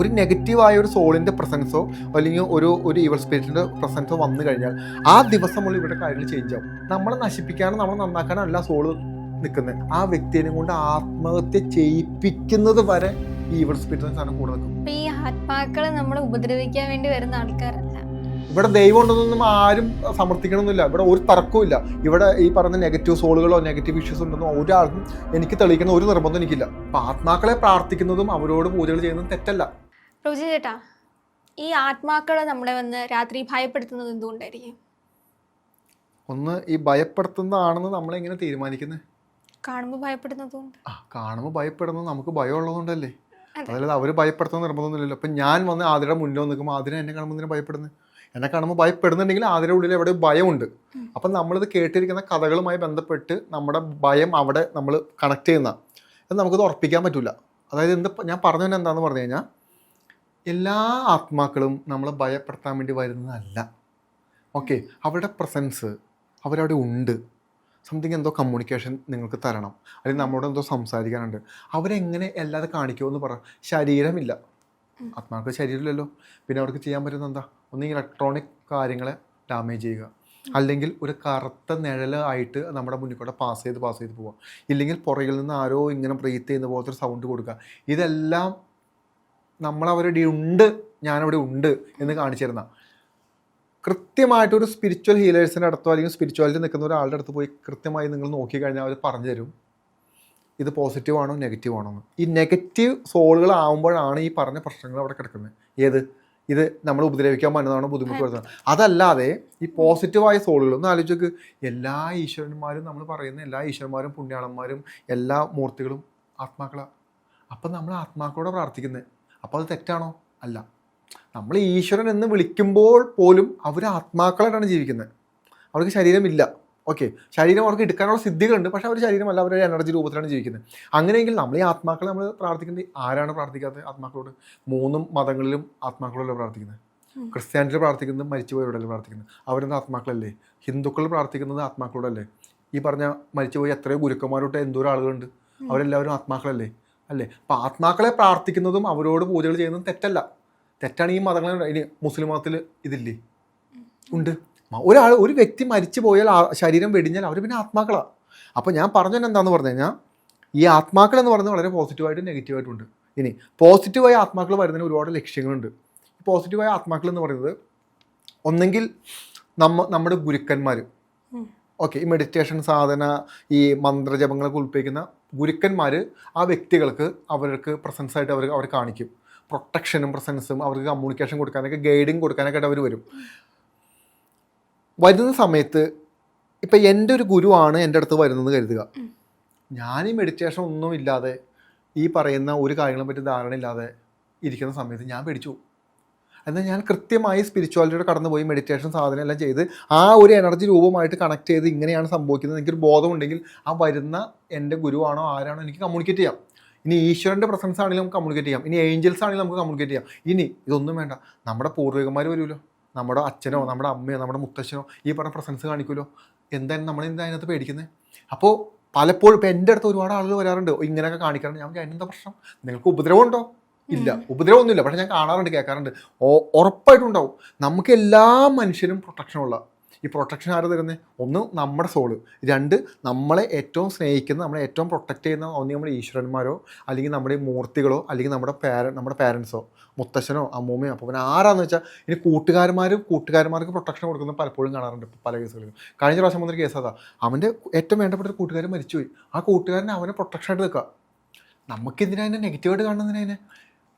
ഒരു നെഗറ്റീവായ ഒരു സോളിന്റെ പ്രസൻസോ അല്ലെങ്കിൽ ഒരു ഒരു ഈവൽ സ്പിരിറ്റിന്റെ പ്രസൻസോ വന്നു കഴിഞ്ഞാൽ ആ ദിവസമുള്ള ഇവിടെ കാര്യങ്ങൾ ചേഞ്ച് ആവും. നമ്മളെ നശിപ്പിക്കാനോ നമ്മളെ നന്നാക്കാനോ അല്ല സോൾ നിൽക്കുന്നത് ആ വ്യക്തിനെ കൊണ്ട് ആത്മഹത്യ ചെയ്യിപ്പിക്കുന്നത് വരെ ഈവൽ സാധനം കൂടെ നിൽക്കും. ഈ ആത്മാക്കളെ നമ്മളെ ഉപദ്രവിക്കാൻ വേണ്ടി വരുന്ന ആൾക്കാരല്ല. ഇവിടെ ദൈവം ഉണ്ടെന്നൊന്നും ആരും സമർത്ഥിക്കണമെന്നില്ല ഇവിടെ ഒരു തർക്കവും ഇല്ല. ഇവിടെ ഈ പറയുന്ന നെഗറ്റീവ് സോളുകളോ നെഗറ്റീവ് ഇഷ്യൂസ് ഉണ്ടെന്നോ ഒരാൾക്കും എനിക്ക് തെളിയിക്കുന്ന ഒരു നിർബന്ധം എനിക്കില്ല. അപ്പൊ ആത്മാക്കളെ പ്രാർത്ഥിക്കുന്നതും അവരോട് പൂജകൾ ചെയ്യുന്നതും തെറ്റല്ല. പ്രഭുജി ചേട്ടാ ഈ ആത്മാക്കളെ നമ്മളെ വന്ന് രാത്രി ഭയപ്പെടുത്തുന്നത് എന്തുകൊണ്ടായിരിക്കും? ഒന്ന് ഈ ഭയപ്പെടുത്തുന്നതാണെന്ന് നമ്മളെങ്ങനെ തീരുമാനിക്കുന്നത് കാണുമ്പോൾ ഭയപ്പെടുന്നതുകൊണ്ട്. ആ കാണുമ്പോൾ ഭയപ്പെടുന്നത് നമുക്ക് ഭയമുള്ളതുകൊണ്ടല്ലേ? ഉള്ളതുകൊണ്ടല്ലേ അതായത് അവർ ഭയപ്പെടുത്തുന്ന നിർബന്ധമൊന്നുമില്ലല്ലോ. അപ്പം ഞാൻ വന്ന് ആതിരയുടെ മുന്നിൽ നിൽക്കുമ്പോൾ ആതിര എന്നെ കാണുമ്പോൾ എന്തിനാ ഭയപ്പെടുന്നത് എന്നെ കാണുമ്പോൾ ഭയപ്പെടുന്നുണ്ടെങ്കിൽ ആതിര ഉള്ളിൽ എവിടെ ഭയമുണ്ട്. അപ്പം നമ്മളിത് കേട്ടിരിക്കുന്ന കഥകളുമായി ബന്ധപ്പെട്ട് നമ്മുടെ ഭയം അവിടെ നമ്മൾ കണക്ട് ചെയ്യുന്ന അത് നമുക്കത് ഉറപ്പിക്കാൻ പറ്റില്ല അതായത് എന്ത് ഞാൻ പറഞ്ഞു തന്നെ എന്താണെന്ന് പറഞ്ഞു കഴിഞ്ഞാൽ എല്ലാ ആത്മാക്കളും നമ്മളെ ഭയപ്പെടുത്താൻ വേണ്ടി വരുന്നതല്ല. ഓക്കെ അവരുടെ പ്രസൻസ് അവരവിടെ ഉണ്ട്. സംതിങ് എന്തോ കമ്മ്യൂണിക്കേഷൻ നിങ്ങൾക്ക് തരണം. അല്ലെങ്കിൽ നമ്മളോട് എന്തോ സംസാരിക്കാനുണ്ട്. അവരെങ്ങനെ അല്ലാതെ കാണിക്കുമെന്ന് പറ. ശരീരമില്ല. ആത്മാക്കൾ ആത്മാർക്ക് ശരീരമില്ലല്ലോ. പിന്നെ അവർക്ക് ചെയ്യാൻ പറ്റുന്ന എന്താ? ഒന്ന് ഇലക്ട്രോണിക് കാര്യങ്ങളെ ഡാമേജ് ചെയ്യുക. അല്ലെങ്കിൽ ഒരു കറുത്ത നിഴലായിട്ട് നമ്മുടെ മുന്നിൽ കൂടെ പാസ് ചെയ്ത് പാസ് ചെയ്ത് പോവുക. ഇല്ലെങ്കിൽ പുറകിൽ നിന്ന് ആരോ ഇങ്ങനെ ബ്രീത്ത് ചെയ്യുന്ന പോലത്തെ ഒരു സൗണ്ട് കൊടുക്കുക. ഇതെല്ലാം നമ്മളവരുടെ ഉണ്ട് ഞാനവിടെ ഉണ്ട് എന്ന് കാണിച്ചു തരുന്ന. കൃത്യമായിട്ടൊരു സ്പിരിച്വൽ ഹീലേഴ്സിന്റെ അടുത്തോ അല്ലെങ്കിൽ സ്പിരിച്വാലിറ്റി നിൽക്കുന്ന ഒരാളുടെ അടുത്ത് പോയി കൃത്യമായി നിങ്ങൾ നോക്കിക്കഴിഞ്ഞാൽ അവർ പറഞ്ഞു തരും. ഇത് പോസിറ്റീവ് ആണോ നെഗറ്റീവ് ആണോ എന്ന്. ഈ നെഗറ്റീവ് സോളുകളാവുമ്പോഴാണ് ഈ പറഞ്ഞ പ്രശ്നങ്ങൾ അവിടെ കിടക്കുന്നത്. ഏത്? ഇത് നമ്മൾ ഉപദ്രവിക്കാൻ പറ്റുന്നതാണോ ബുദ്ധിമുട്ട് വരുന്നത് അതല്ലാതെ ഈ പോസിറ്റീവായ സോളുകൾ ഒന്ന് ആലോചിച്ച് എല്ലാ ഈശ്വരന്മാരും നമ്മൾ പറയുന്ന എല്ലാ ഈശ്വരന്മാരും പുണ്യാളന്മാരും എല്ലാ മൂർത്തികളും ആത്മാക്കളാണ് അപ്പം നമ്മൾ ആത്മാക്കളോട് പ്രാർത്ഥിക്കുന്നത് അപ്പോൾ അത് തെറ്റാണോ? അല്ല. നമ്മൾ ഈശ്വരൻ എന്ന് വിളിക്കുമ്പോൾ പോലും അവർ ആത്മാക്കളായിട്ടാണ് ജീവിക്കുന്നത്. അവർക്ക് ശരീരമില്ല. ഓക്കെ. ശരീരം അവർക്ക് എടുക്കാനുള്ള സിദ്ധികളുണ്ട്. പക്ഷേ അവർ ശരീരമല്ല. അവരുടെ എനർജി രൂപത്തിലാണ് ജീവിക്കുന്നത്. അങ്ങനെയെങ്കിൽ നമ്മൾ ഈ ആത്മാക്കളെ നമ്മൾ പ്രാർത്ഥിക്കുന്നത് ആരാണ് പ്രാർത്ഥിക്കാത്തത് ആത്മാക്കളോട്? മൂന്നും മതങ്ങളിലും ആത്മാക്കളോടല്ല പ്രാർത്ഥിക്കുന്നത്? ക്രിസ്ത്യാനികൾ പ്രാർത്ഥിക്കുന്നത് മരിച്ചുപോയവരോടല്ലേ പ്രാർത്ഥിക്കുന്നത്? അവരെന്താ ആത്മാക്കളല്ലേ? ഹിന്ദുക്കൾ പ്രാർത്ഥിക്കുന്നത് ആത്മാക്കളോടല്ലേ? ഈ പറഞ്ഞ മരിച്ചുപോയി എത്രയോ ഗുരുക്കന്മാരോട്ട് എന്തോരം ആളുകളുണ്ട് അവരെല്ലാവരും ആത്മാക്കളല്ലേ? അല്ലേ? അപ്പം ആത്മാക്കളെ പ്രാർത്ഥിക്കുന്നതും അവരോട് പൂജകൾ ചെയ്യുന്നതും തെറ്റല്ല. തെറ്റാണ് ഈ മതങ്ങൾ ഇനി മുസ്ലിം മതത്തിൽ ഇതില്ലേ? ഉണ്ട്. ഒരാൾ ഒരു വ്യക്തി മരിച്ചു പോയാൽ ശരീരം വെടിഞ്ഞാൽ അവർ പിന്നെ ആത്മാക്കളാണ് അപ്പോൾ ഞാൻ പറഞ്ഞത് എന്താണെന്ന് പറഞ്ഞു കഴിഞ്ഞാൽ ഈ ആത്മാക്കൾ എന്ന് പറയുന്നത് വളരെ പോസിറ്റീവായിട്ടും നെഗറ്റീവായിട്ടും ഉണ്ട്. ഇനി പോസിറ്റീവായ ആത്മാക്കൾ വരുന്നതിന് ഒരുപാട് ലക്ഷ്യങ്ങളുണ്ട്. പോസിറ്റീവായ ആത്മാക്കൾ എന്ന് പറയുന്നത് ഒന്നെങ്കിൽ നമ്മ നമ്മുടെ ഗുരുക്കന്മാർ. ഓക്കെ ഈ മെഡിറ്റേഷൻ സാധന ഈ മന്ത്രജപങ്ങളൊക്കെ ഉൾപ്പെടുന്ന ഗുരുക്കന്മാർ ആ വ്യക്തികൾക്ക് അവർക്ക് പ്രസൻസ് ആയിട്ട് അവർ അവർ കാണിക്കും. പ്രൊട്ടക്ഷനും പ്രസൻസും അവർക്ക് കമ്മ്യൂണിക്കേഷൻ കൊടുക്കാനൊക്കെ ഗൈഡിങ് കൊടുക്കാനൊക്കെ ആയിട്ട് അവർ വരും. വരുന്ന സമയത്ത് ഇപ്പം എന്റെ ഒരു ഗുരുവാണ് എന്റെ അടുത്ത് വരുന്നത് കരുതുക. ഞാൻ ഈ മെഡിറ്റേഷൻ ഒന്നും ഇല്ലാതെ ഈ പറയുന്ന ഒരു കാര്യങ്ങളെ പറ്റി ധാരണ ഇല്ലാതെ ഇരിക്കുന്ന സമയത്ത് ഞാൻ പേടിച്ചു പോകും. എന്നാൽ ഞാൻ കൃത്യമായി സ്പിരിച്വാലിറ്റിയുടെ കടന്നു പോയി മെഡിറ്റേഷൻ സാധനം എല്ലാം ചെയ്ത് ആ ഒരു എനർജി രൂപമായിട്ട് കണക്ട് ചെയ്ത് ഇങ്ങനെയാണ് സംഭവിക്കുന്നത്. എനിക്കൊരു ബോധമുണ്ടെങ്കിൽ ആ വരുന്ന എന്റെ ഗുരുവാണോ ആരാണോ എനിക്ക് കമ്മ്യൂണിക്കേറ്റ് ചെയ്യാം. ഇനി ഈശ്വരന്റെ പ്രസൻസ് ആണെങ്കിലും നമുക്ക് കമ്മ്യൂണിക്കേറ്റ് ചെയ്യാം. ഇനി ഏഞ്ചൽസ് ആണെങ്കിലും നമുക്ക് കമ്മ്യൂണിക്കേറ്റ് ചെയ്യാം. ഇനി ഇതൊന്നും വേണ്ട. നമ്മുടെ പൂർവികന്മാർ വരുമല്ലോ. നമ്മുടെ അച്ഛനോ നമ്മുടെ അമ്മയോ നമ്മുടെ മുത്തശ്ശനോ ഈ പറഞ്ഞ പ്രസൻസ് കാണിക്കുമല്ലോ. എന്തായാലും നമ്മൾ എന്താ അതിനകത്ത് പേടിക്കുന്നത് അപ്പോൾ പലപ്പോഴും ഇപ്പോൾ എന്റെ അടുത്ത് ഒരുപാട് ആളുകൾ വരാറുണ്ട്. ഇങ്ങനെയൊക്കെ കാണിക്കാറുണ്ട് ഞാൻ എന്താ പ്രശ്നം? നിങ്ങൾക്ക് ഉപദ്രവം ഉണ്ടോ ഇല്ല. ഉപദ്രവമൊന്നുമില്ല. പക്ഷെ ഞാൻ കാണാറുണ്ട് കേൾക്കാറുണ്ട്. ഓ- ഉറപ്പായിട്ടും ഉണ്ടാവും നമുക്ക് എല്ലാ മനുഷ്യരും പ്രൊട്ടക്ഷനുള്ള ഈ പ്രൊട്ടക്ഷൻ ആര് തരുന്നത് ഒന്ന് നമ്മുടെ സോൾ രണ്ട് നമ്മളെ ഏറ്റവും സ്നേഹിക്കുന്ന നമ്മളെ ഏറ്റവും പ്രൊട്ടക്റ്റ് ചെയ്യുന്ന ഒന്ന് നമ്മുടെ ഈശ്വരന്മാരോ അല്ലെങ്കിൽ നമ്മുടെ മൂർത്തികളോ അല്ലെങ്കിൽ നമ്മുടെ പാര നമ്മുടെ പാരൻസോ മുത്തശ്ശനോ അമ്മൂമ്മയോ അപ്പോൾ പിന്നെ ആരാന്ന് വെച്ചാൽ ഇനി കൂട്ടുകാരന്മാരും കൂട്ടുകാരന്മാർക്ക് പ്രൊട്ടക്ഷൻ കൊടുക്കുന്നത് പലപ്പോഴും കാണാറുണ്ട് പല കേസുകളിലും. കഴിഞ്ഞ പ്രാവശ്യം വന്നൊരു കേസ് അതാ. അവന്റെ ഏറ്റവും വേണ്ടപ്പെട്ട ഒരു കൂട്ടുകാരൻ മരിച്ചുപോയി. ആ കൂട്ടുകാരനെ അവനെ പ്രൊട്ടക്ഷൻ ആയിട്ട് നിൽക്കുക. നമുക്കെന്തിനാ അതിനെ നെഗറ്റീവായിട്ട് കാണുന്നതിനെ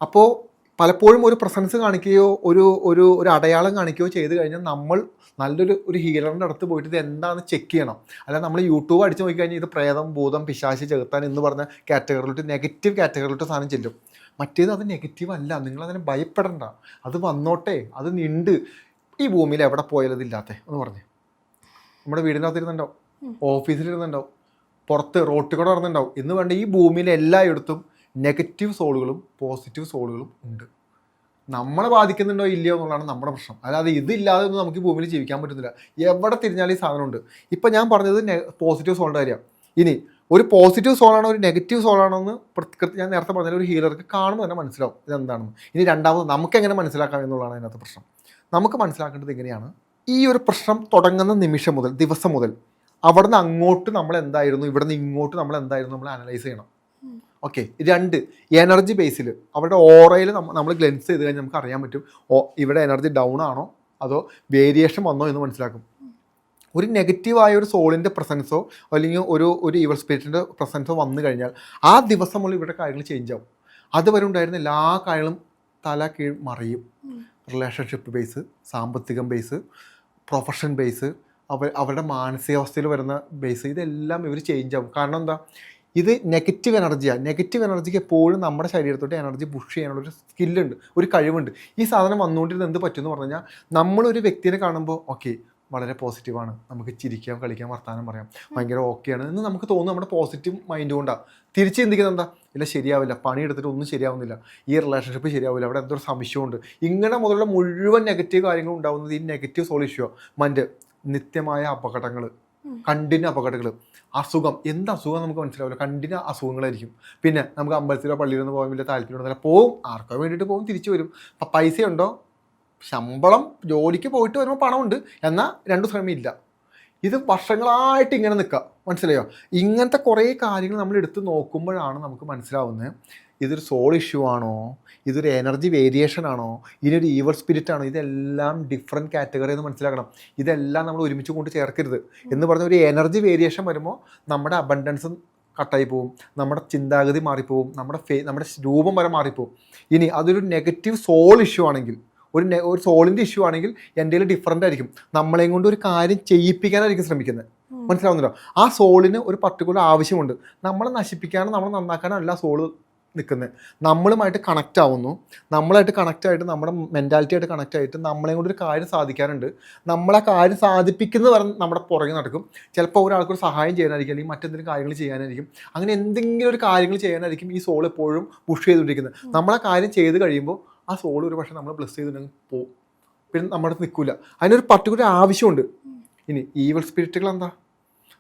അപ്പോൾ പലപ്പോഴും ഒരു പ്രസൻസ് കാണിക്കുകയോ ഒരു ഒരു ഒരു അടയാളം കാണിക്കുകയോ ചെയ്ത് കഴിഞ്ഞാൽ നമ്മൾ നല്ലൊരു ഒരു ഹീലറിന്റെ അടുത്ത് പോയിട്ട് ഇത് എന്താണെന്ന് ചെക്ക് ചെയ്യണം. അല്ല നമ്മൾ യൂട്യൂബ് അടിച്ച് നോക്കിക്കഴിഞ്ഞാൽ ഇത് പ്രേതം ഭൂതം പിശാശി ചെകുത്താൻ എന്ന് പറഞ്ഞ കാറ്റഗറിയിലോട്ട് നെഗറ്റീവ് കാറ്റഗറിയിലോട്ട് സാധനം ചെല്ലും. മറ്റേത് അത് നെഗറ്റീവ് അല്ല. നിങ്ങൾ അതിനെ ഭയപ്പെടണ്ട. അത് വന്നോട്ടെ. അത് നിണ്ട്. ഈ ഭൂമിയിൽ എവിടെ പോയാലും അതില്ലാത്തേ എന്ന് പറഞ്ഞു. നമ്മുടെ വീടിനകത്ത് ഇരുന്നുണ്ടാവും. ഉം. ഓഫീസിൽ ഇരുന്നുണ്ടാവും. പുറത്ത് റോട്ടിൽ കൂടെ നടന്നുണ്ടാവും. എന്ന് വേണ്ട ഈ ഭൂമിയിൽ എല്ലായിടത്തും നെഗറ്റീവ് സോളുകളും പോസിറ്റീവ് സോളുകളും ഉണ്ട്. നമ്മളെ ബാധിക്കുന്നുണ്ടോ ഇല്ലയോ എന്നുള്ളതാണ് നമ്മുടെ പ്രശ്നം. അല്ലാതെ ഇതില്ലാതെ ഒന്നും നമുക്ക് ഭൂമിയിൽ ജീവിക്കാൻ പറ്റുന്നില്ല. എവിടെ തിരിഞ്ഞാലും ഈ സാധനമുണ്ട്. ഇപ്പം ഞാൻ പറഞ്ഞത് പോസിറ്റീവ് സോളിന്റെ കാര്യമാണ് ഇനി ഒരു പോസിറ്റീവ് സോളാണോ ഒരു നെഗറ്റീവ് സോളാണോ എന്ന് പ്രകൃതി ഞാൻ നേരത്തെ പറഞ്ഞ ഒരു ഹീലർക്ക് കാണുമ്പോൾ തന്നെ മനസ്സിലാവും ഇതെന്താണെന്ന്. ഇനി രണ്ടാമത് നമുക്ക് എങ്ങനെ മനസ്സിലാക്കാം എന്നുള്ളതാണ് അതിനകത്ത് പ്രശ്നം. നമുക്ക് മനസ്സിലാക്കേണ്ടത് എങ്ങനെയാണ് ഈ ഒരു പ്രശ്നം തുടങ്ങുന്ന നിമിഷം മുതൽ ദിവസം മുതൽ അവിടുന്ന് അങ്ങോട്ട് നമ്മൾ എന്തായിരുന്നു ഇവിടുന്ന് ഇങ്ങോട്ട് നമ്മൾ എന്തായിരുന്നു നമ്മൾ അനലൈസ് ചെയ്യണം. ഓക്കെ രണ്ട്. എനർജി ബേസിൽ അവരുടെ ഓറയിൽ നമ്മൾ ഗ്ലെൻസ് ചെയ്ത് കഴിഞ്ഞാൽ നമുക്ക് അറിയാൻ പറ്റും. ഓ ഇവിടെ എനർജി ഡൗൺ ആണോ? അതോ വേരിയേഷൻ വന്നോ എന്ന് മനസ്സിലാക്കും. ഒരു നെഗറ്റീവായ ഒരു സോളിന്റെ പ്രസൻസോ അല്ലെങ്കിൽ ഒരു ഒരു ഈവൽ സ്പിരിറ്റിന്റെ പ്രസൻസോ വന്നു കഴിഞ്ഞാൽ ആ ദിവസം മുതൽ ഇവിടെ കാര്യങ്ങൾ ചേഞ്ച് ആവും. അതുവരെ ഉണ്ടായിരുന്ന എല്ലാ കാര്യങ്ങളും തല കീഴ് മറിയും. റിലേഷൻഷിപ്പ് ബേസ് സാമ്പത്തികം ബേസ് പ്രൊഫഷൻ ബേസ് അവ അവരുടെ മാനസികാവസ്ഥയിൽ വരുന്ന ബേസ് ഇതെല്ലാം ഇവർ ചേഞ്ച് ആവും. കാരണം എന്താ? ഇത് നെഗറ്റീവ് എനർജിയാണ് നെഗറ്റീവ് എനർജിക്ക് എപ്പോഴും നമ്മുടെ ശരീരത്തോട്ട് എനർജി പുഷ് ചെയ്യാനുള്ള ഒരു സ്കില്ലുണ്ട് ഒരു കഴിവുണ്ട്. ഈ സാധനം വന്നുകൊണ്ടിരുന്ന എന്ത് പറ്റുമെന്ന് പറഞ്ഞു കഴിഞ്ഞാൽ നമ്മളൊരു വ്യക്തിനെ കാണുമ്പോൾ ഓക്കെ വളരെ പോസിറ്റീവാണ് നമുക്ക് ചിരിക്കാം കളിക്കാം വർത്തമാനം പറയാം. ഭയങ്കര ഓക്കെയാണ് എന്ന് നമുക്ക് തോന്നും നമ്മുടെ പോസിറ്റീവ് മൈൻഡ് കൊണ്ടാണ് തിരിച്ച് ചിന്തിക്കുന്നത് എന്താ? ഇല്ല ശരിയാവില്ല. പണി എടുത്തിട്ട് ഒന്നും ശരിയാവുന്നില്ല. ഈ റിലേഷൻഷിപ്പ് ശരിയാവില്ല. അവിടെ എന്തൊരു സംശയമുണ്ട്. ഇങ്ങനെ മുതലുള്ള മുഴുവൻ നെഗറ്റീവ് കാര്യങ്ങളും ഉണ്ടാകുന്നത് ഈ നെഗറ്റീവ് സോൾ ഇഷ്യൂ മറ്റ് നിത്യമായ അപകടങ്ങൾ. കണ്ടിന്യൂ അപകടങ്ങൾ അസുഖം. എന്ത് അസുഖം നമുക്ക് മനസ്സിലാവില്ല. കണ്ടിന്യൂ അസുഖങ്ങളായിരിക്കും. പിന്നെ നമുക്ക് അമ്പലത്തിലോ പള്ളിയിലോ ഒന്നും പോകാൻ വലിയ താല്പര്യമുണ്ടെന്നില്ല പോവും. ആർക്കോ വേണ്ടിയിട്ട് പോകും തിരിച്ചു വരും. അപ്പം പൈസ ഉണ്ടോ ശമ്പളം. ജോലിക്ക് പോയിട്ട് വരുമ്പോൾ പണമുണ്ട്. എന്നാൽ രണ്ടു ശ്രമമില്ല ഇത് വർഷങ്ങളായിട്ട് ഇങ്ങനെ നിൽക്കുക മനസ്സിലായോ? ഇങ്ങനത്തെ കുറേ കാര്യങ്ങൾ നമ്മൾ എടുത്ത് നോക്കുമ്പോഴാണ് നമുക്ക് മനസ്സിലാവുന്നത്. ഇതൊരു സോൾ ഇഷ്യൂ ആണോ? ഇതൊരു എനർജി വേരിയേഷൻ ആണോ? ഇനിയൊരു ഈവൽ സ്പിരിറ്റ് ആണോ? ഇതെല്ലാം ഡിഫറെന്റ് കാറ്റഗറി എന്ന് മനസ്സിലാക്കണം. ഇതെല്ലാം നമ്മൾ ഒരുമിച്ച് കൊണ്ട് ചേർക്കരുത്. എന്ന് പറഞ്ഞ ഒരു എനർജി വേരിയേഷൻ വരുമ്പോൾ നമ്മുടെ അബണ്ടൻസ് കട്ടായി പോവും. നമ്മുടെ ചിന്താഗതി മാറിപ്പോവും. നമ്മുടെ ഫേ നമ്മുടെ രൂപം വരെ മാറിപ്പോവും. ഇനി അതൊരു നെഗറ്റീവ് സോൾ ഇഷ്യൂ ആണെങ്കിൽ ഒരു നെ ഒരു സോളിന്റെ ഇഷ്യൂ ആണെങ്കിൽ എന്റെ ഡിഫറന്റ് ആയിരിക്കും. നമ്മളെയും കൊണ്ട് ഒരു കാര്യം ചെയ്യിപ്പിക്കാനായിരിക്കും ശ്രമിക്കുന്നത്. മനസ്സിലാവുന്നുണ്ടോ? ആ സോളിന് ഒരു പർട്ടിക്കുലർ ആവശ്യമുണ്ട്. നമ്മളെ നശിപ്പിക്കാനോ നമ്മളെ നന്നാക്കാനോ അല്ല സോൾ നിൽക്കുന്നത് നമ്മളുമായിട്ട് കണക്റ്റ് ആവുന്നു. നമ്മളായിട്ട് കണക്റ്റ് ആയിട്ട് നമ്മുടെ മെന്റാലിറ്റി ആയിട്ട് കണക്റ്റ് ആയിട്ട് നമ്മളെ കൂടി ഒരു കാര്യം സാധിക്കാനുണ്ട് നമ്മളെ കാര്യം സാധിപ്പിക്കുന്ന പറഞ്ഞ് നമ്മുടെ പുറകെ നടക്കും. ചിലപ്പോൾ ഒരാൾക്കൊരു സഹായം ചെയ്യാനായിരിക്കും അല്ലെങ്കിൽ മറ്റെന്തെങ്കിലും കാര്യങ്ങൾ ചെയ്യാനായിരിക്കും. അങ്ങനെ എന്തെങ്കിലും ഒരു കാര്യങ്ങൾ ചെയ്യാനായിരിക്കും ഈ സോൾ എപ്പോഴും പുഷ് ചെയ്തുകൊണ്ടിരിക്കുന്നത്. നമ്മളെ കാര്യം ചെയ്ത് കഴിയുമ്പോൾ ആ സോൾ ഒരു പക്ഷേ നമ്മൾ ബ്ലസ് ചെയ്തിട്ടുണ്ടെങ്കിൽ പോകും പിന്നെ നമ്മുടെ നിൽക്കില്ല അതിനൊരു പർട്ടിക്കുലർ ആവശ്യമുണ്ട്. ഇനി ഈവൽ സ്പിരിറ്റുകൾ എന്താ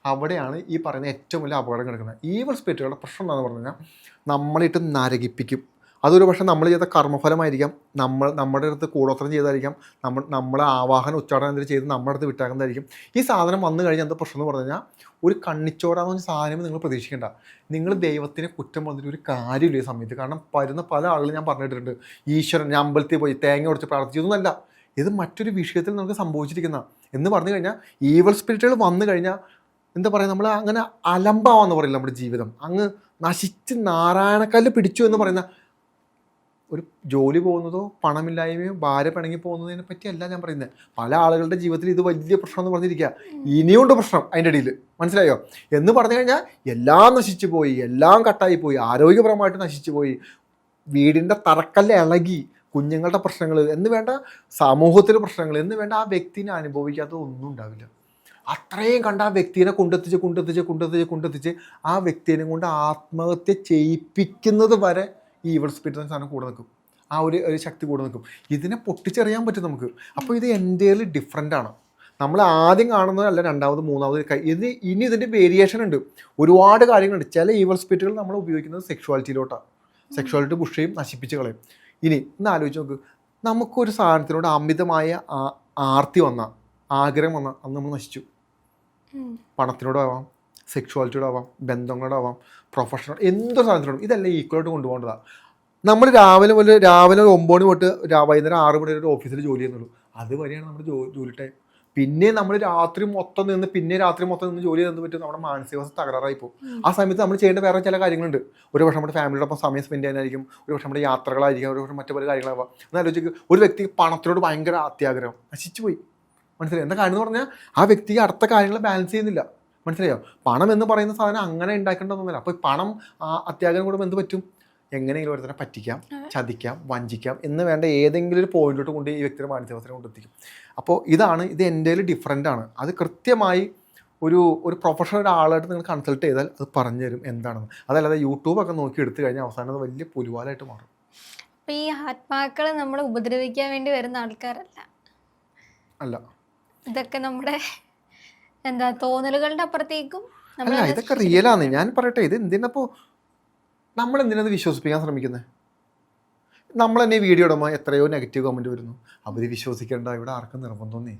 അവിടെയാണ് ഈ പറയുന്ന ഏറ്റവും വലിയ അപകടം കിടക്കുന്നത്. ഈവൽ സ്പിരിറ്റുകളുടെ പ്രശ്നം എന്താണെന്ന് പറഞ്ഞു കഴിഞ്ഞാൽ നമ്മളിട്ട് നരകിപ്പിക്കും. അതൊരു പക്ഷേ നമ്മൾ ചെയ്ത കർമ്മഫലമായിരിക്കാം. നമ്മൾ നമ്മുടെ അടുത്ത് കൂടോത്രം ചെയ്തായിരിക്കാം. നമ്മൾ നമ്മളെ ആവാഹനം ഉച്ചാടനം എന്തെങ്കിലും ചെയ്ത് നമ്മുടെ അടുത്ത് വിട്ടാക്കുന്നതായിരിക്കും. ഈ സാധനം വന്നു കഴിഞ്ഞാൽ എന്താ പ്രശ്നം എന്ന് പറഞ്ഞു കഴിഞ്ഞാൽ ഒരു കണ്ണിച്ചോടാന്ന് പറഞ്ഞ സാധനം നിങ്ങൾ പ്രതീക്ഷിക്കേണ്ട. നിങ്ങൾ ദൈവത്തിനെ കുറ്റം പറഞ്ഞിട്ട് ഒരു കാര്യമില്ല ഈ സമയത്ത്. കാരണം വരുന്ന പല ആളുകളും ഞാൻ പറഞ്ഞിട്ടുണ്ട്. ഈശ്വരൻ ഞാൻ അമ്പലത്തിൽ പോയി തേങ്ങ ഉടച്ച് പ്രാർത്ഥിച്ചതൊന്നുമല്ല. ഇത് മറ്റൊരു വിഷയത്തിൽ നമുക്ക് സംഭവിച്ചിരിക്കുന്ന എന്ന് പറഞ്ഞു കഴിഞ്ഞാൽ ഈവൽ സ്പിരിറ്റുകൾ വന്നു കഴിഞ്ഞാൽ എന്താ പറയുക നമ്മൾ അങ്ങനെ അലമ്പാവാന്ന് പറയില്ല നമ്മുടെ ജീവിതം. അങ്ങ് നശിച്ച് നാരായണക്കല്ല് പിടിച്ചു എന്ന് പറയുന്ന ഒരു ജോലി പോകുന്നതോ പണമില്ലായ്മയോ ഭാര്യ പിണങ്ങി പോകുന്നതിനെ പറ്റിയല്ല ഞാൻ പറയുന്നത് പല ആളുകളുടെ ജീവിതത്തിൽ ഇത് വലിയ പ്രശ്നം എന്ന് പറഞ്ഞിരിക്കുക ഇനിയുണ്ട് പ്രശ്നം അതിന്റെ ഇടയിൽ. മനസ്സിലായോ? എന്ന് പറഞ്ഞു കഴിഞ്ഞാൽ എല്ലാം നശിച്ചു പോയി എല്ലാം കട്ടായി പോയി ആരോഗ്യപരമായിട്ട് നശിച്ചു പോയി. വീടിന്റെ തറക്കല്ല് ഇളകി കുഞ്ഞുങ്ങളുടെ പ്രശ്നങ്ങൾ എന്ന് വേണ്ട സമൂഹത്തിലെ പ്രശ്നങ്ങൾ എന്ന് വേണ്ട ആ വ്യക്തിനെ അനുഭവിക്കാത്ത ഒന്നും ഉണ്ടാവില്ല. അത്രയും കണ്ട ആ വ്യക്തിനെ കൊണ്ടെത്തിച്ച് കൊണ്ടെത്തിച്ച് കൊണ്ടെത്തിച്ച് കൊണ്ടെത്തിച്ച് ആ വ്യക്തിനെ കൊണ്ട് ആത്മഹത്യ ചെയ്യിപ്പിക്കുന്നത് വരെ ഈ ഇവൾ സ്പിരിറ്റ് സാധനം കൂടെ നിൽക്കും. ആ ഒരു ഒരു ശക്തി കൂടെ നിൽക്കും. ഇതിനെ പൊട്ടിച്ചെറിയാൻ പറ്റും നമുക്ക്. അപ്പോൾ ഇത് എന്റെയർലി ഡിഫറെന്റ് ആണ്. നമ്മൾ ആദ്യം കാണുന്നതല്ല രണ്ടാമത് മൂന്നാമത് ഇത് ഇനി ഇതിന്റെ വേരിയേഷൻ ഉണ്ട്. ഒരുപാട് കാര്യങ്ങളുണ്ട്. ചില ഈവൽ സ്പിരിറ്റുകൾ നമ്മൾ ഉപയോഗിക്കുന്നത് സെക്ഷുവാലിറ്റിയിലോട്ടാണ് സെക്ഷുവാലിറ്റി പുഷ് ചെയ്യും നശിപ്പിച്ച് കളയും. ഇനി ഒന്ന് ആലോചിച്ച് നോക്ക്. നമുക്കൊരു സാധനത്തിനോട് അമിതമായ ആർത്തി വന്ന ആഗ്രഹം വന്ന അന്ന് നമ്മൾ നശിച്ചു. പണത്തിനോടാവാം സെക്ഷുവാലിറ്റിയോടാവാം ബന്ധങ്ങളോടാവാം പ്രൊഫഷണൽ എന്തോ സാധനത്തിനോടും. ഇതെല്ലാം ഈക്വലായിട്ട് കൊണ്ടുപോകേണ്ടതാണ് നമ്മൾ രാവിലെ മുതൽ രാവിലെ ഒരു ഒമ്പത് മണി തൊട്ട് വൈകുന്നേരം ആറ് മണി വരെ ഓഫീസിൽ ജോലി ചെയ്യുന്നുള്ളൂ. അതുവരെയാണ് നമ്മുടെ ജോ ജോലി ടൈം പിന്നെ നമ്മൾ രാത്രി മൊത്തം നിന്ന് പിന്നെ രാത്രി മൊത്തം നിന്ന് ജോലി ചെയ്യുന്നത് പറ്റും നമ്മുടെ മാനസികാവസ്ഥ തകരാറായി പോകും. ആ സമയത്ത് നമ്മൾ ചെയ്യേണ്ട വേറെ ചില കാര്യങ്ങളുണ്ട്. ഒരു പക്ഷേ നമ്മുടെ ഫാമിലിയോടൊപ്പം സമയം സ്പെൻഡ് ചെയ്യാനായിരിക്കും ഒരു പക്ഷേ നമ്മുടെ യാത്രകളായിരിക്കും ഒരു പക്ഷേ മറ്റു പല കാര്യങ്ങളാവാം. എന്നാലോചിക്കും ഒരു വ്യക്തിക്ക് പണത്തിനോട് ഭയങ്കര അത്യാഗ്രഹം നശിച്ചു പോയി. മനസ്സിലായി? എന്താ കാര്യം എന്ന് പറഞ്ഞാൽ ആ വ്യക്തി അടുത്ത കാര്യങ്ങൾ ബാലൻസ് ചെയ്യുന്നില്ല. മനസ്സിലായോ? പണം എന്ന് പറയുന്ന സാധനം അങ്ങനെ ഉണ്ടാക്കേണ്ടതൊന്നുമില്ല അപ്പോൾ ഈ പണം അത്യാഗ്രഹം കൂടുമ്പോൾ എന്ത് പറ്റും? എങ്ങനെയെങ്കിലും ഒരുത്തനെ പറ്റിക്കാം. ചതിക്കാം വഞ്ചിക്കാം എന്ന് വേണ്ട ഏതെങ്കിലും ഒരു പോയിന്റിലോട്ട് കൊണ്ട് ഈ വ്യക്തിയുടെ മാനസികാവസ്ഥയെ കൊണ്ടെത്തിക്കും. അപ്പോൾ ഇതാണ് ഇത് എന്റെ ഡിഫറെന്റ് ആണ്. അത് കൃത്യമായി ഒരു ഒരു പ്രൊഫഷണൽ ഒരാളായിട്ട് നിങ്ങൾ കൺസൾട്ട് ചെയ്താൽ അത് പറഞ്ഞു തരും എന്താണെന്ന്. അതല്ലാതെ യൂട്യൂബൊക്കെ നോക്കി എടുത്തു കഴിഞ്ഞാൽ അവസാനം അത് വലിയ പുലിവാലായിട്ട് മാറും. അപ്പോൾ ഈ ആത്മാക്കളെ നമ്മൾ ഉപദ്രവിക്കാൻ വേണ്ടി വരുന്ന ആൾക്കാരല്ല. അല്ല. ഇതൊക്കെ നമ്മുടെ എന്താ തോന്നലുകളുടെ അപ്പുറത്തേക്കും അല്ല ഇതൊക്കെ റിയലാണ് ഞാൻ പറയട്ടെ ഇത് എന്തിനപ്പോ നമ്മൾ എന്തിനാ വിശ്വസിപ്പിക്കാൻ ശ്രമിക്കുന്നത് നമ്മൾ തന്നെ വീഡിയോ ഇടുമ്പോൾ എത്രയോ നെഗറ്റീവ് കമന്റ് വരുന്നു. അവർ വിശ്വസിക്കേണ്ട ഇവിടെ ആർക്കും നിർബന്ധമൊന്നേ.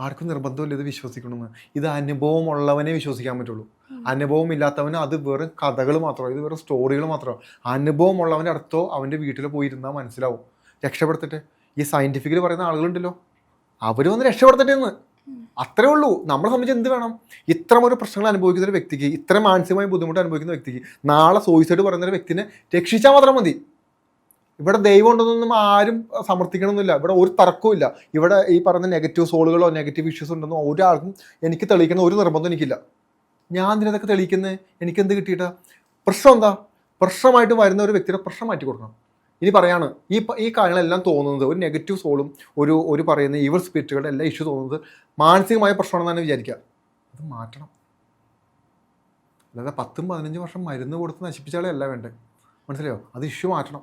ആർക്കും നിർബന്ധമില്ല ഇത് വിശ്വസിക്കണമെന്ന്. ഇത് അനുഭവം ഉള്ളവനെ വിശ്വസിക്കാൻ പറ്റുള്ളൂ. അനുഭവം ഇല്ലാത്തവന് അത് വെറും കഥകൾ മാത്രമാണ് ഇത് വെറും സ്റ്റോറികൾ മാത്രമാണ് അനുഭവം ഉള്ളവന്റെ അടുത്തോ അവന്റെ വീട്ടിൽ പോയിരുന്നാൽ മനസ്സിലാവും. രക്ഷപ്പെടുത്തിട്ട്. ഈ സയന്റിഫിക്കലി പറയുന്ന ആളുകളുണ്ടല്ലോ. അവർ ഒന്ന് രക്ഷപ്പെടുത്തട്ടെ എന്ന് അത്രേ ഉള്ളൂ. നമ്മളെ സംബന്ധിച്ച് എന്ത് വേണം? ഇത്തരം ഒരു പ്രശ്നങ്ങൾ അനുഭവിക്കുന്ന ഒരു വ്യക്തിക്ക് ഇത്ര മാനസികമായ ബുദ്ധിമുട്ട് അനുഭവിക്കുന്ന വ്യക്തിക്ക് നാളെ സൂയിസൈഡ് പറയുന്ന ഒരു വ്യക്തിനെ രക്ഷിച്ചാൽ മാത്രം മതി. ഇവിടെ ദൈവം ഉണ്ടെന്നൊന്നും ആരും സമർത്ഥിക്കണമെന്നില്ല ഇവിടെ ഒരു തർക്കവും ഇല്ല. ഇവിടെ ഈ പറയുന്ന നെഗറ്റീവ് സോളുകളോ നെഗറ്റീവ് ഇഷ്യൂസ് ഉണ്ടെന്നോ ഒരാൾക്കും എനിക്ക് തെളിയിക്കണം ഒരു നിർബന്ധം എനിക്കില്ല. ഞാൻ ഇതിനൊക്കെ തെളിയിക്കുന്നത് എനിക്ക് എന്ത് കിട്ടിയിട്ടാ? പ്രശ്നം എന്താ? പ്രശ്നമായിട്ട് വരുന്ന ഒരു വ്യക്തിയുടെ പ്രശ്നം മാറ്റി കൊടുക്കണം ഇനി പറയാണ് ഈ ഈ കാര്യങ്ങളെല്ലാം തോന്നുന്നത് ഒരു നെഗറ്റീവ് സോളും ഒരു ഒരു പറയുന്ന ഈവൽ സ്പിരിറ്റുകളുടെ എല്ലാ ഇഷ്യൂ തോന്നുന്നത് മാനസികമായ പ്രശ്നമാണെന്നാണ് വിചാരിക്കുക. അത് മാറ്റണം. അല്ലാതെ പത്തും പതിനഞ്ച് വർഷം മരുന്ന് കൊടുത്ത് നശിപ്പിച്ചാലേ അല്ല വേണ്ടത് മനസ്സിലായോ? അത് ഇഷ്യൂ മാറ്റണം.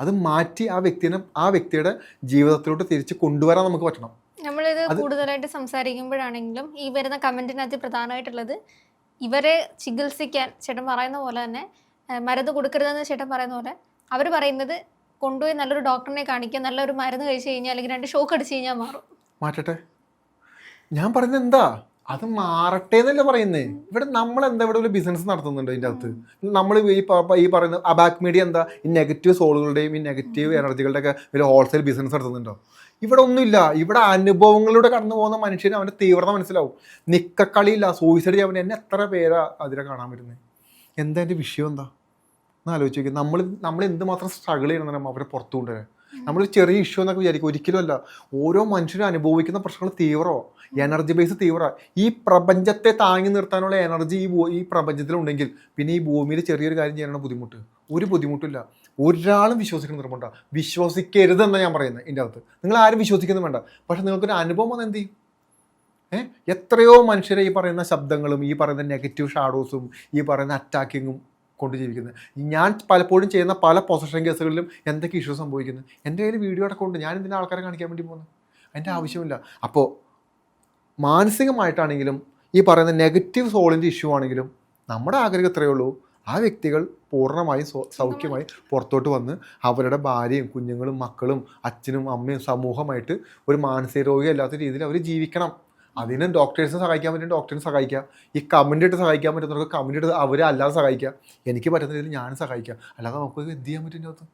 അത് മാറ്റി ആ വ്യക്തിനെ ആ വ്യക്തിയുടെ ജീവിതത്തിലോട്ട് തിരിച്ച് കൊണ്ടുവരാൻ നമുക്ക് പറ്റണം. നമ്മളിത് കൂടുതലായിട്ട് സംസാരിക്കുമ്പോഴാണെങ്കിലും ഈ വരുന്ന കമന്റിനകത്ത് പ്രധാനമായിട്ടുള്ളത് ഇവരെ ചികിത്സിക്കാൻ ചേട്ടൻ പറയുന്ന പോലെ തന്നെ മരുന്ന് കൊടുക്കരുതെന്ന് ചേട്ടൻ പറയുന്ന പോലെ അവർ പറയുന്നത് കൊണ്ടുപോയി നല്ലൊരു ഡോക്ടറിനെ കാണിക്കുക നല്ലൊരു മരുന്ന് കഴിച്ചു കഴിഞ്ഞാൽ അല്ലെങ്കിൽ രണ്ട് ഷോക്ക് അടിച്ചു കഴിഞ്ഞാൽ മാറും. മാറ്റട്ടെ. ഞാൻ പറയുന്നത് എന്താ? അത് മാറട്ടെ എന്നല്ല പറയുന്നേ. ഇവിടെ നമ്മൾ എന്താ ഇവിടെ ഒരു ബിസിനസ് നടത്തുന്നുണ്ട് ഇതിന്റെ അകത്ത്? നമ്മൾ ഈ ഈ പറയുന്ന അബാക്ക് മീഡിയ എന്താ? ഈ നെഗറ്റീവ് സോളുകളുടെയും ഈ നെഗറ്റീവ് എനർജികളുടെ ഒക്കെ ഒരു ഹോൾസെയിൽ ബിസിനസ് നടത്തുന്നുണ്ടോ? ഇവിടെ ഒന്നുമില്ല. ഇവിടെ അനുഭവങ്ങളിലൂടെ കടന്നു പോകുന്ന മനുഷ്യന് അവന്റെ തീവ്രത മനസ്സിലാവും. നിക്കക്കളിയില്ല സൂയിസൈഡ് ചെയ്യാൻ എന്നെ എത്ര പേരാ അതിനെ കാണാൻ വരുന്നത് എന്താ എന്റെ വിഷയം എന്താ? ഒന്ന് ആലോചിച്ച് നോക്കി നമ്മൾ നമ്മൾ എന്തുമാത്രം സ്ട്രഗിൾ ചെയ്യണം അവരെ പുറത്തു കൊണ്ടുവരാൻ. നമ്മളൊരു ചെറിയ ഇഷ്യൂ എന്നൊക്കെ വിചാരിക്കും. ഒരിക്കലും അല്ല. ഓരോ മനുഷ്യരും അനുഭവിക്കുന്ന പ്രശ്നങ്ങൾ തീവ്രമോ എനർജി ബേസ് തീവ്ര. ഈ പ്രപഞ്ചത്തെ താങ്ങി നിർത്താനുള്ള എനർജി ഈ ഈ പ്രപഞ്ചത്തിലുണ്ടെങ്കിൽ പിന്നെ ഈ ഭൂമിയിൽ ചെറിയൊരു കാര്യം ചെയ്യാനുള്ള ബുദ്ധിമുട്ട്. ഒരു ബുദ്ധിമുട്ടില്ല ഒരാളും വിശ്വസിക്കുന്ന നിർബന്ധ. വിശ്വസിക്കരുതെന്നാണ് ഞാൻ പറയുന്നത് ഇതിന്റെ അകത്ത്. നിങ്ങൾ ആരും വിശ്വസിക്കുന്നു വേണ്ട. പക്ഷെ നിങ്ങൾക്കൊരു അനുഭവം വന്ന് എന്ത് ചെയ്യും? ഏഹ് എത്രയോ മനുഷ്യരെ ഈ പറയുന്ന ശബ്ദങ്ങളും ഈ പറയുന്ന നെഗറ്റീവ് ഷാഡോസും ഈ പറയുന്ന അറ്റാക്കിങ്ങും കൊണ്ട് ജീവിക്കുന്നത് ഞാൻ പലപ്പോഴും ചെയ്യുന്ന പല പൊസഷൻ കേസുകളിലും എന്തൊക്കെ ഇഷ്യൂ സംഭവിക്കുന്നത് എന്റെ കയ്യിൽ വീഡിയോ അടക്കം ഉണ്ട്. ഞാൻ എന്തിനാ ആൾക്കാരെ കാണിക്കാൻ വേണ്ടി പോകുന്നത് അതിന്റെ ആവശ്യമില്ല. അപ്പോൾ മാനസികമായിട്ടാണെങ്കിലും ഈ പറയുന്ന നെഗറ്റീവ് സോളിന്റെ ഇഷ്യൂ ആണെങ്കിലും നമ്മുടെ ആഗ്രഹം ഇത്രയേ ഉള്ളൂ. ആ വ്യക്തികൾ പൂർണമായും സൗഖ്യമായി പുറത്തോട്ട് വന്ന് അവരുടെ ഭാര്യയും കുഞ്ഞുങ്ങളും മക്കളും അച്ഛനും അമ്മയും സമൂഹമായിട്ട് ഒരു മാനസിക രോഗി അല്ലാത്ത രീതിയിൽ അവർ ജീവിക്കണം. അതിന് ഡോക്ടേഴ്സിനെ സഹായിക്കാൻ പറ്റും ഡോക്ടറിനെ സഹായിക്കാം. ഈ കമന്റ് ഇട്ട് സഹായിക്കാൻ പറ്റുന്നവർക്ക് കമന്റ് ഇട്ട് അവരെ അല്ലാതെ സഹായിക്കാം. എനിക്ക് പറ്റുന്ന രീതിയിൽ ഞാൻ സഹായിക്കാം. അല്ലാതെ നമുക്ക് എന്ത് ചെയ്യാൻ പറ്റും ഇതിനകത്ത്